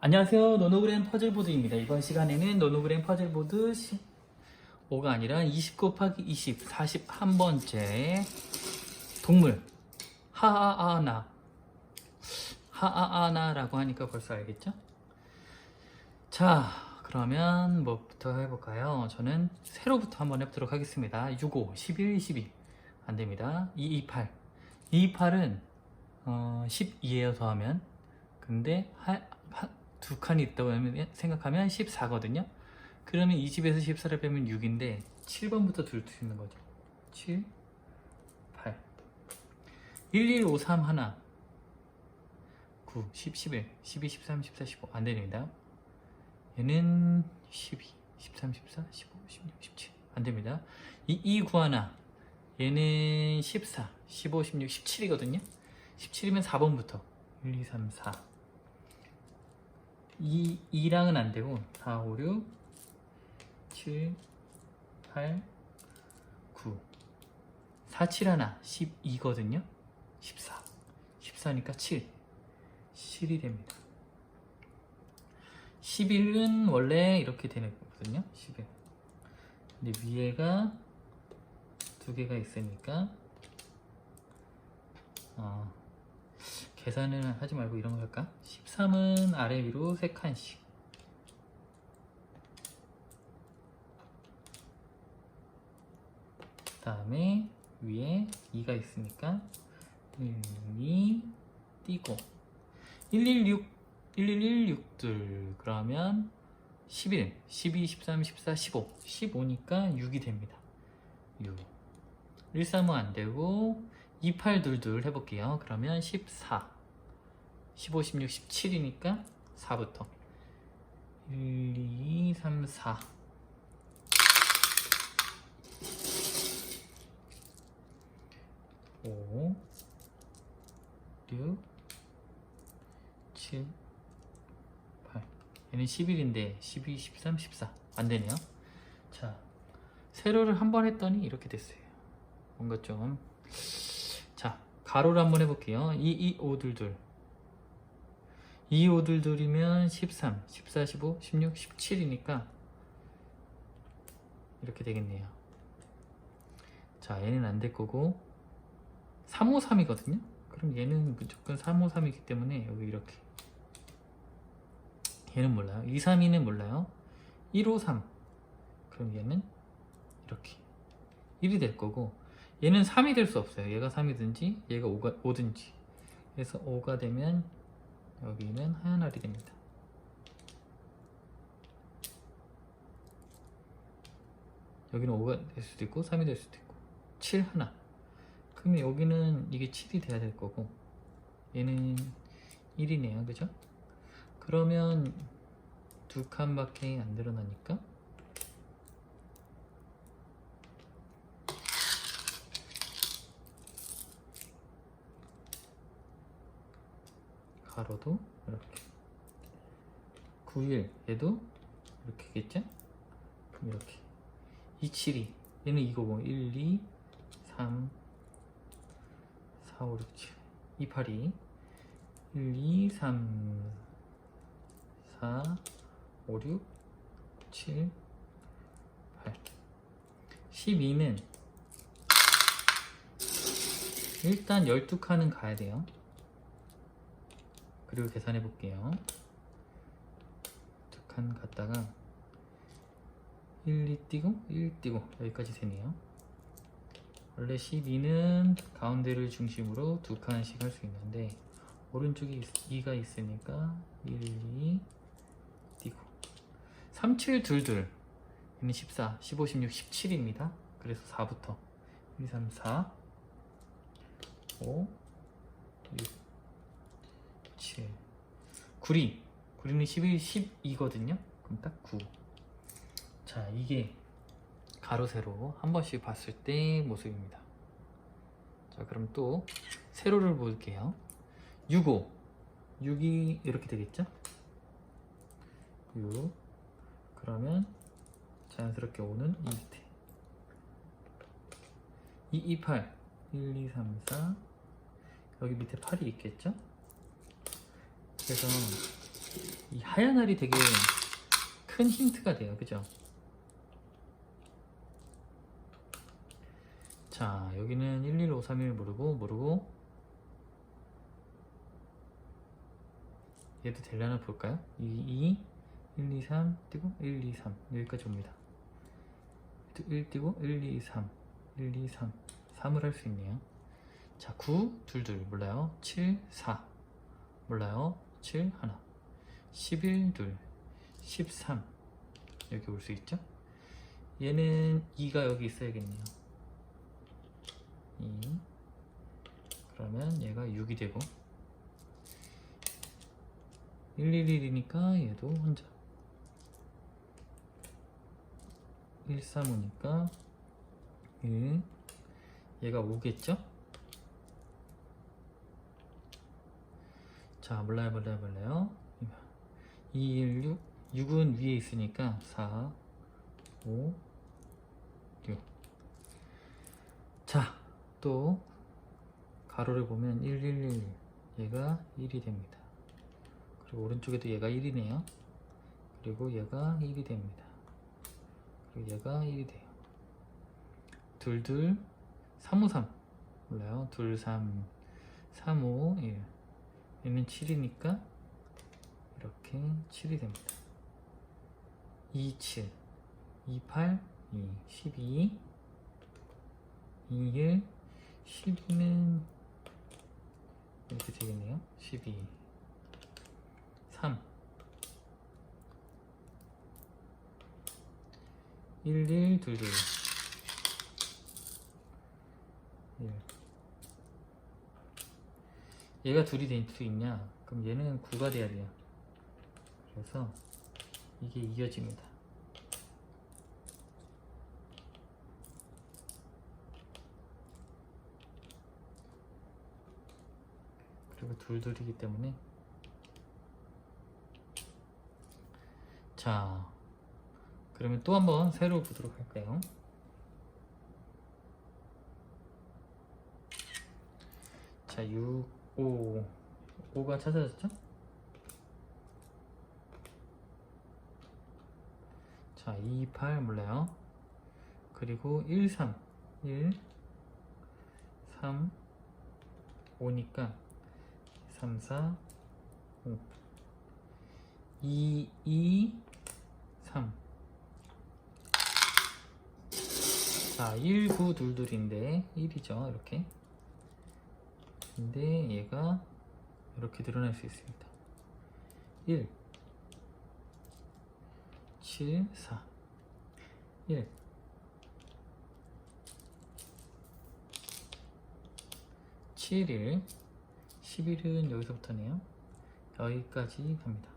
안녕하세요. 노노그램 퍼즐보드입니다. 이번 시간에는 노노그램 퍼즐보드 15가 아니라 20 곱하기 20, 41번째 동물 하아아나 하아아나라고 하니까 벌써 알겠죠? 자, 그러면 뭐부터 해볼까요? 저는 세로부터 한번 해보도록 하겠습니다. 65, 11, 12. 안 됩니다. 228. 228은 어, 12예요, 더하면. 근데 하, 하- 두 칸이 있다고 하면- 생각하면 14거든요. 그러면 20에서 14를 빼면 6인데 7번부터 둘 수 있는 거죠. 7, 8. 1, 1, 5, 3 하나. 9, 10, 11, 12, 13, 14, 15. 안 됩니다. 얘는 12, 13, 14, 15, 16, 17. 안 됩니다. 2, 2, 9 하나. 얘는 14, 15, 16, 17이거든요. 17이면 4번부터 1, 2, 3, 4 2, 2랑은 안 되고 4, 5, 6 7, 8 9 4, 7 하나. 12거든요. 14 14니까 7 7이 됩니다. 11은 원래 이렇게 되는 거거든요. 11 근데 위에가 두 개가 있으니까 어, 계산을 하지 말고 이런 거 할까? 13은 아래 위로 3칸씩. 그 다음에 위에 2가 있으니까 1, 2 띄고. 116 1116둘 그러면 11 12 13 14 15 15니까 6이 됩니다. 6 13은 안 되고 2822 해볼게요. 그러면 14, 15, 16, 17이니까 4부터. 1, 2, 3, 4 5 6 7 8 얘는 11인데 12, 13, 14 안되네요. 자 세로를 한 번 했더니 이렇게 됐어요. 뭔가 좀. 자, 가로를 한번 해볼게요. 2, 2, 5, 2, 2. 2, 5, 2, 2이면 13, 14, 15, 16, 17이니까 이렇게 되겠네요. 자, 얘는 안 될 거고 3, 5, 3이거든요. 그럼 얘는 무조건 3, 5, 3이기 때문에 여기 이렇게 얘는 몰라요. 2, 3, 2는 몰라요. 1, 5, 3 그럼 얘는 이렇게 1이 될 거고 얘는 3이 될 수 없어요. 얘가 3이든지 얘가 5가, 5든지. 그래서 5가 되면 여기는 하얀 알이 됩니다. 여기는 5가 될 수도 있고 3이 될 수도 있고 7 하나. 그러면 여기는 이게 7이 돼야 될 거고 얘는 1이네요. 그죠? 그러면 두 칸밖에 안 늘어나니까 가로도 이렇게 91 얘도 이렇게겠죠? 그럼 이렇게. 272 얘는 이거고 1, 2, 3 4, 5, 6, 7 282 1, 2, 3 4 5, 6 7 8 12는 일단 12칸은 가야 돼요 그리고 계산해 볼게요. 두 칸 갔다가 1, 2 띄고 1 띄고 여기까지 되네요. 원래 12는 가운데를 중심으로 두 칸씩 할 수 있는데 오른쪽에 2가 있으니까 1, 2 띄고 3, 7, 2, 2 얘는 14, 15, 16, 17입니다. 그래서 4부터 1, 2, 3, 4 5 6 7 9리. 9리는 11, 12거든요? 그럼 딱 9. 자 이게 가로 세로 한 번씩 봤을 때 모습입니다. 자 그럼 또 세로를 볼게요. 65 6이 이렇게 되겠죠? 6 그러면 자연스럽게 5는 이 밑에. 2, 2, 8 1, 2, 3, 4 여기 밑에 8이 있겠죠 그래서 이 하얀 알이 되게 큰 힌트가 돼요. 그죠? 자, 여기는 11531 모르고, 모르고. 얘도 되려나 볼까요? 2, 2, 1, 2, 3, 띄고, 1, 2, 3. 여기까지 옵니다. 1 띄고, 1, 2, 3. 1, 2, 3. 3을 할 수 있네요. 자, 9, 둘, 둘. 몰라요. 7, 4. 몰라요. 7, 하나. 11, 둘. 13. 여기 올수 있죠? 얘는 2가 여기 있어야겠네요. 2. 그러면 얘가 6이 되고 111이니까 얘도 혼자 135니까 1 얘가 5겠죠? 자 몰라요 몰라요 몰라요 2, 1, 6 6은 위에 있으니까 4 5 6 자, 또 가로를 보면 1, 1, 1 얘가 1이 됩니다. 그리고 오른쪽에도 얘가 1이네요. 그리고 얘가 1이 됩니다. 그리고 얘가 1이 돼요. 둘, 둘, 3, 5, 3 몰라요. 2, 3, 3, 5, 1 얘는 7이니까 이렇게 7이 됩니다. 2, 7 2, 8, 2, 12 2일 12는 이렇게 되겠네요. 12 3 1, 1, 2, 2 1 얘가 둘이 될 수 있냐? 그럼 얘는 9가 돼야 돼요. 그래서 이게 이어집니다. 그리고 둘둘이기 때문에 자 그러면 또 한번 새로 보도록 할까요? 자 6, 5 5가 찾아졌죠? 자 2, 8 몰라요. 그리고 1, 3 1 3 5니까 3, 4, 5 2, 2, 3 자, 1, 9, 둘, 둘인데 1이죠, 이렇게 근데 얘가 이렇게 드러날 수 있습니다 1 7, 4 1 7, 1 11은 여기서부터네요. 여기까지 갑니다.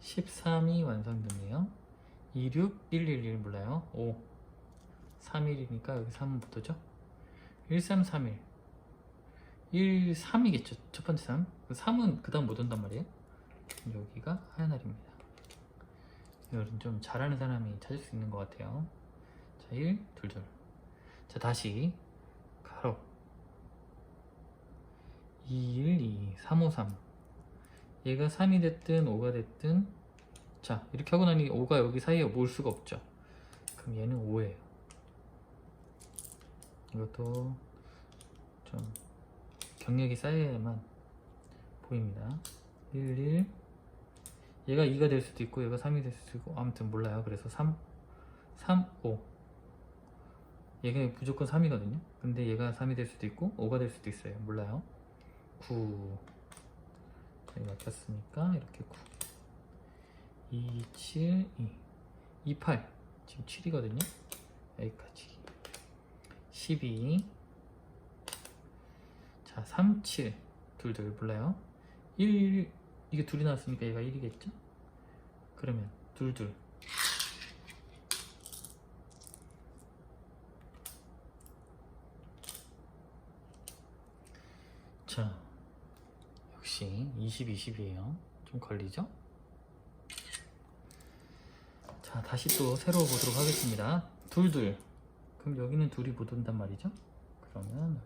13이 완성됐네요. 26, 111 몰라요. 5, 31이니까 여기 3은 붙었죠? 1331. 1, 3이겠죠. 첫 번째 3. 3은 그 다음 못 온단 말이에요. 여기가 하얀 알입니다. 이거는 좀 잘하는 사람이 찾을 수 있는 것 같아요. 자, 1, 2, 2. 자, 다시 가로 2, 1, 2, 3, 5, 3 얘가 3이 됐든 5가 됐든 자 이렇게 하고 나니 5가 여기 사이에 올 수가 없죠 그럼 얘는 5예요 이것도 좀 경력이 쌓여야만 보입니다. 1, 1 얘가 2가 될 수도 있고 얘가 3이 될 수도 있고 아무튼 몰라요. 그래서 3, 3, 5 얘가 무조건 3이거든요. 근데 얘가 3이 될 수도 있고 5가 될 수도 있어요. 몰라요. 9 여기 막혔으니까 이렇게 9 2, 7, 2 2, 8 지금 7이거든요. 여기까지 12 자, 3, 7 둘, 둘 몰라요 1, 이게 둘이 나왔으니까 얘가 1이겠죠 그러면 둘, 둘 자, 역시 20, 20이에요. 좀 걸리죠? 자, 다시 또 새로 보도록 하겠습니다. 둘, 둘. 그럼 여기는 둘이 못 온단 말이죠? 그러면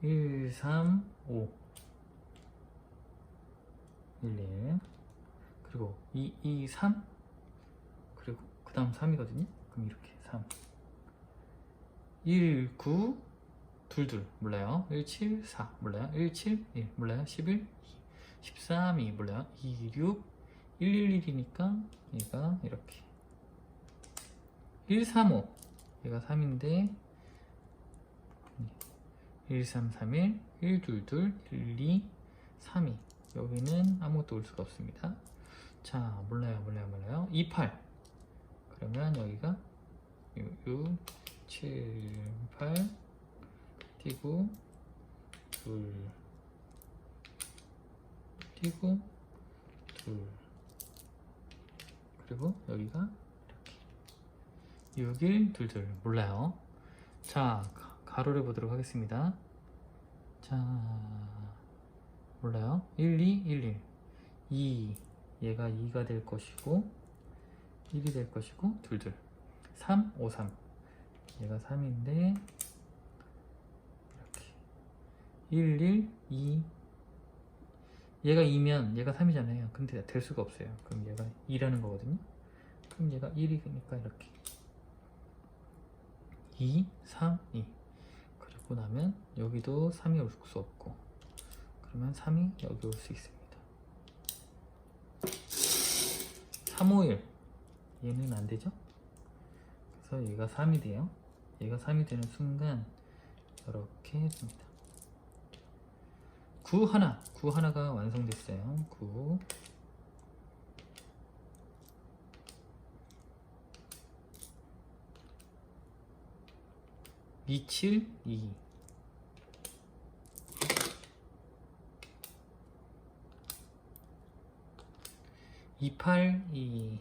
여기. 1, 3, 5 1, 1 그리고 2, 2, 3 그리고 그 다음 3이거든요? 그럼 이렇게 3 1, 9 둘, 둘. 몰라요. 1, 7, 4 몰라요. 1, 7, 1 몰라요. 11, 2 13, 2 몰라요. 2, 6 1, 1, 1이니까 얘가 이렇게 1, 3, 5 얘가 3인데 1, 3, 3, 1 1, 2, 2 1, 2, 3, 2 여기는 아무것도 올 수가 없습니다. 자 몰라요 몰라요 몰라요. 2, 8 그러면 여기가 6, 7, 8 띄고 둘 띄고 둘. 그리고 여기가 6, 1, 2, 2 몰라요. 자 가- 가로를 보도록 하겠습니다. 자 몰라요. 1, 2, 1, 1 2 얘가 2가 될 것이고 1이 될 것이고 둘, 둘. 3, 5, 3 얘가 3인데 이렇게. 1, 1, 2 얘가 2면 얘가 3이잖아요. 근데 될 수가 없어요. 그럼 얘가 2라는 거거든요. 그럼 얘가 1이니까 이렇게 2, 3, 2 그리고 나면 여기도 3이 올 수 없고 그러면 3이 여기 올 수 있습니다. 3, 5, 1 얘는 안 되죠? 그래서 얘가 3이 돼요. 얘가 3이 되는 순간 이렇게 해줍니다. 9 하나. 9 하나가 완성됐어요. 9 2, 7, 2 2, 8, 2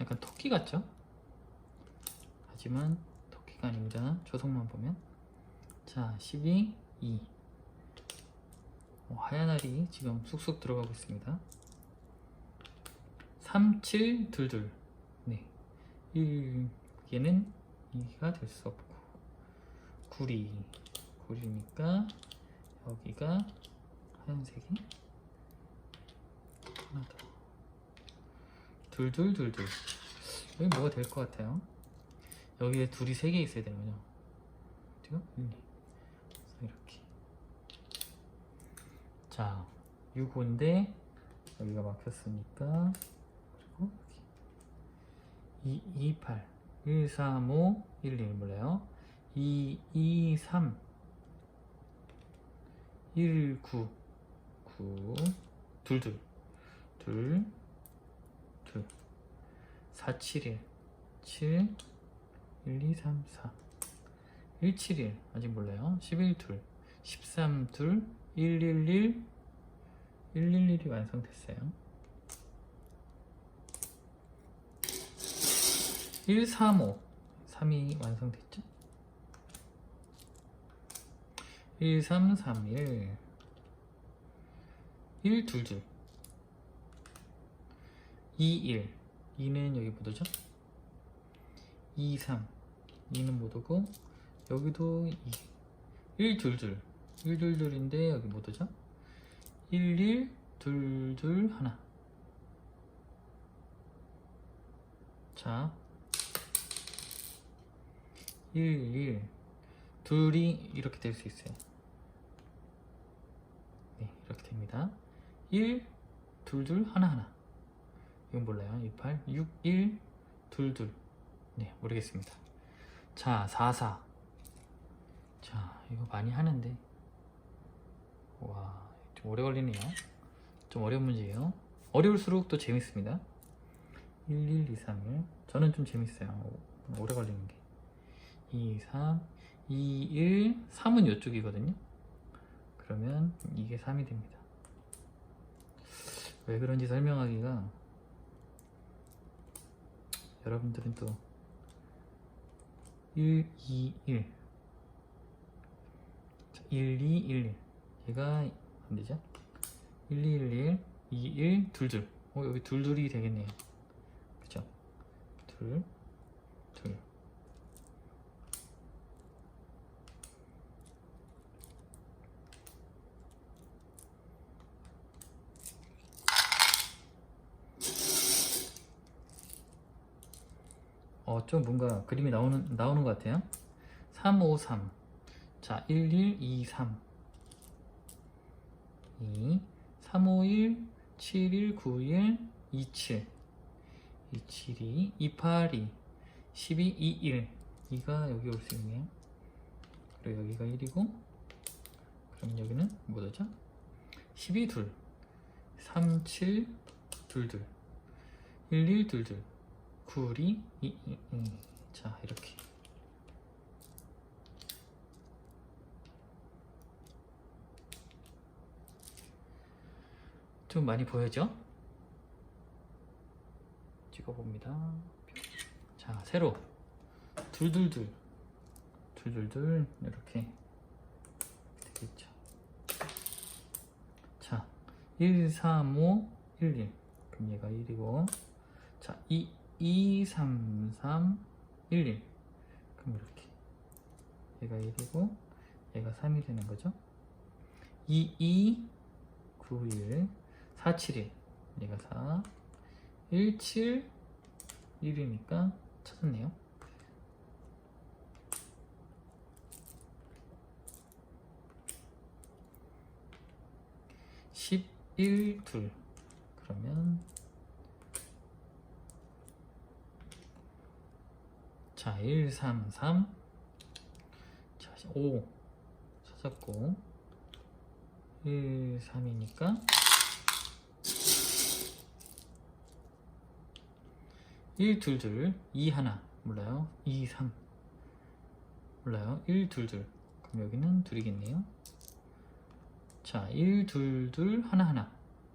약간 토끼 같죠? 하지만 토끼가 아닙니다. 조성만 보면 자 12, 2 어, 하얀 알이 지금 쑥쑥 들어가고 있습니다. 3, 7, 2, 2 네. 1, 얘는 2가 될 수 없고. 구리. 구리니까 여기가 하얀색이 하나 더. 둘둘둘둘. 여기 뭐가 될 것 같아요? 여기에 둘이 세 개 있어야 되는군요 그죠? 음. 그래서 이렇게. 자 6호인데 여기가 막혔으니까 그리고 여기 2, 2, 8 1, 3, 5 1, 1 몰라요? 2, 2, 3 1, 9 9 둘, 둘. 둘, 둘. 4, 7, 1 7 1, 2, 3, 4 1, 7, 1 아직 몰라요. 11, 둘. 13, 둘. 1, 1, 1 1, 1, 1이 완성됐어요 1, 3, 5 3이 완성됐죠? 1, 3, 3, 1 1, 2, 2 2, 1 2는 여기 못 오죠? 2, 3 2는 못 오고 여기도 2 1, 2, 2 1, 2, 2인데 여기 못 오죠? 1, 1 2, 2 하나. 자 1, 1 둘이 이렇게 될 수 있어요. 네 이렇게 됩니다. 1 2, 2 하나 하나. 이건 몰라요. 28 6 1 2 2네 모르겠습니다. 자 4 4 자 이거 많이 하는데. 와 좀 오래 걸리네요. 좀 어려운 문제예요. 어려울수록 또 재밌습니다. 1 1 2 3 1 저는 좀 재밌어요. 오- 오래 걸리는 게 2 3 2 1 3은 이쪽이거든요 그러면 이게 3이 됩니다 왜 그런지 설명하기가 여러분들은 또 1, 2, 1 자, 1, 2, 1, 1 얘가 안되죠? 1, 2, 1, 1 2, 1, 2, 2 어, 여기 2, 2이 되겠네요 그죠? 둘, 둘. 어, 좀 뭔가 그림이 나오는, 나오는 것 같아요. 3, 5, 3. 자, 1, 1, 2, 3. 2, 3, 5, 1, 7, 1, 9, 1, 2, 7. 2, 7, 2, 2, 8, 2, 12, 2, 1. 2가 여기 올 수 있네요. 그리고 여기가 1이고, 그럼 여기는 뭐죠? 12, 2, 3, 7, 2, 2, 1, 1, 2, 2, 9, 2, 2, 2, 2. 자, 이렇게. 좀 많이 보여죠? 찍어봅니다. 자, 세로. 둘둘둘. 둘둘둘. 이렇게 되겠죠. 자, 1, 3, 5, 1, 1. 그럼 얘가 1이고. 자, 2, 2, 3, 3, 1, 1. 그럼 이렇게. 얘가 1이고, 얘가 3이 되는 거죠. 2, 2, 9, 1. 4, 7, 1. 얘가 4. 1, 7, 1이니까 찾았네요. 십, 일, 둘. 그러면 자, 1, 3, 3. 자, 5 찾았고. 1, 3이니까. 1, 2, 2, 2, 하나 몰라요? 2, 3 몰라요? 1, 2, 2 그럼 여기는 둘이겠네요. 자 1, 2, 2, 하나 하나.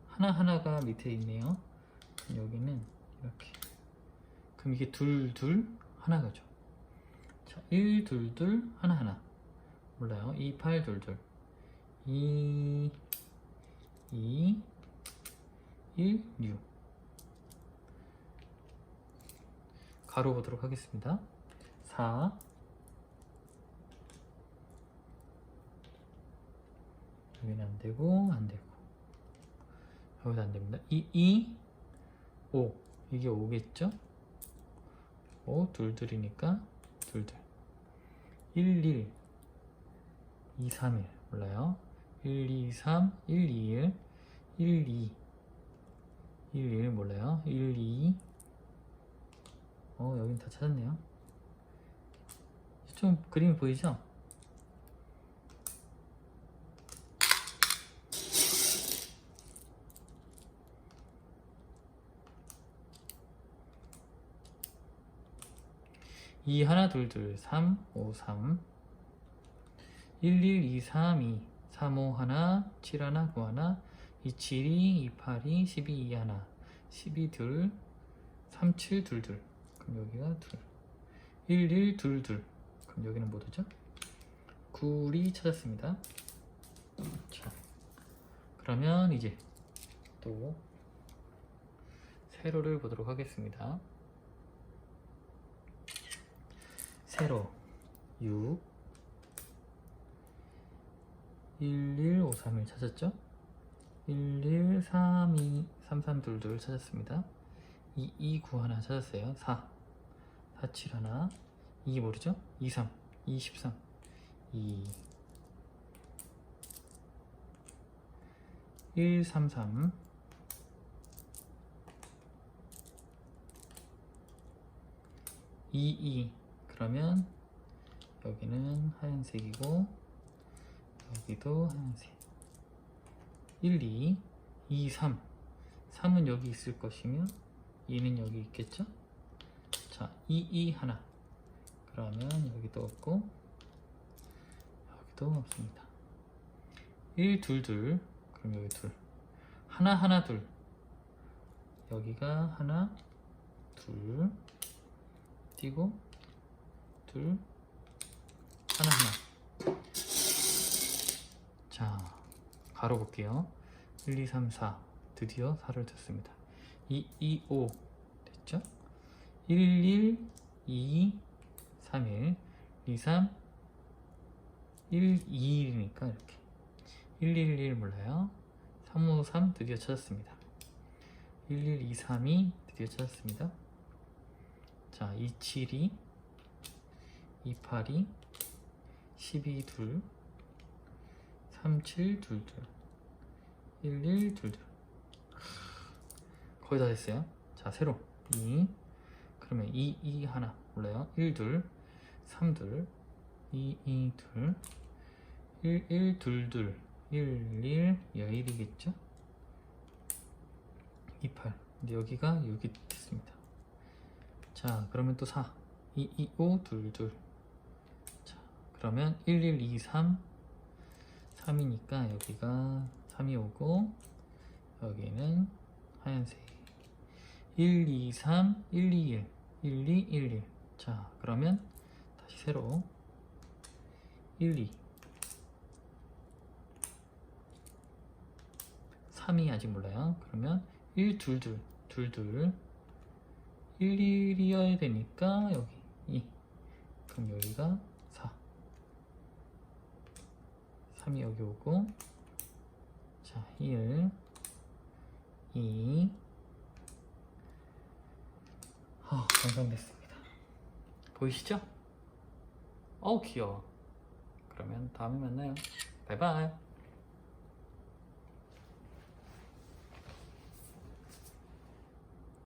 하나 하나가 밑에 있네요. 여기는 이렇게. 그럼 이게 둘, 둘, 하나가죠 자 1, 2, 2, 하나 하나. 몰라요. 2, 8, 2, 2 2, 2, 1, 6 가로 보도록 하겠습니다. 4 여기는 안 되고 안 되고. 여기도 안 됩니다. 2 2 5 이게 5겠죠? 5 둘 둘이니까 둘 둘 1 1 2 3 1 몰라요. 1 2 3 1 2 1 1 2 1 1 몰라요. 1 2 어, 여긴 다 찾았네요. 좀 그림이 보이죠? 이 하나 둘둘 3 5 3 1 1 2 3 2 3 5 하나 7 하나 9 하나 2 7 2 2 8 2 12 2 하나 12 둘 3 7 둘 둘. 그럼 여기가 둘. 1 1 둘 둘. 그럼 여기는 뭐 되죠? 9이 찾았습니다. 자 그러면 이제 또 세로를 보도록 하겠습니다 세로. 6 1 1 5 3 1 찾았죠? 1 1 3 2 3 3 2 2 찾았습니다. 2 2 9 하나 찾았어요. 4 4 7 하나. 2 모르죠? 2 3 2 13 2 1 3 3 2 2 그러면 여기는 하얀색이고 여기도 하얀색 1 2 2 3 3은 여기 있을 것이면 2는 여기 있겠죠? 자, 2, 2 하나. 그러면 여기도 없고 여기도 없습니다. 1, 둘, 둘. 그럼 여기 둘. 하나, 하나, 둘. 여기가 하나, 둘. 띄고 둘, 하나, 하나. 자, 가로 볼게요. 1, 2, 3, 4. 드디어 4를 뒀습니다. 2, 2, 5. 됐죠? 11, 2, 3일, 2, 3, 1, 2일이니까 이렇게 111 몰라요. 353 드디어 찾았습니다. 11232 드디어 찾았습니다. 자, 272 282 12둘 3722 1122 거의 다 됐어요. 자, 세로 2 그러면 2, 2 하나 몰라요. 1, 둘 3, 둘 2, 2, 둘 1, 1, 둘, 둘 1, 1, 여 1이겠죠? 2, 8 근데 여기가 여기 됐습니다. 자, 그러면 또 4 2, 2, 5, 둘, 둘 자, 그러면 1, 1, 2, 3 3이니까 여기가 3이 오고 여기는 하얀색. 1, 2, 3, 1, 2, 1 1, 2, 1, 1 자, 그러면 다시 세로. 1, 2 3이 아직 몰라요. 그러면 1, 2, 2, 2, 2 1, 1이어야 되니까 여기 2 그럼 여기가 4 3이 여기 오고 자, 1 2 아, 완성됐습니다. 보이시죠? 어우 귀여워. 그러면 다음에 만나요. 바이바이.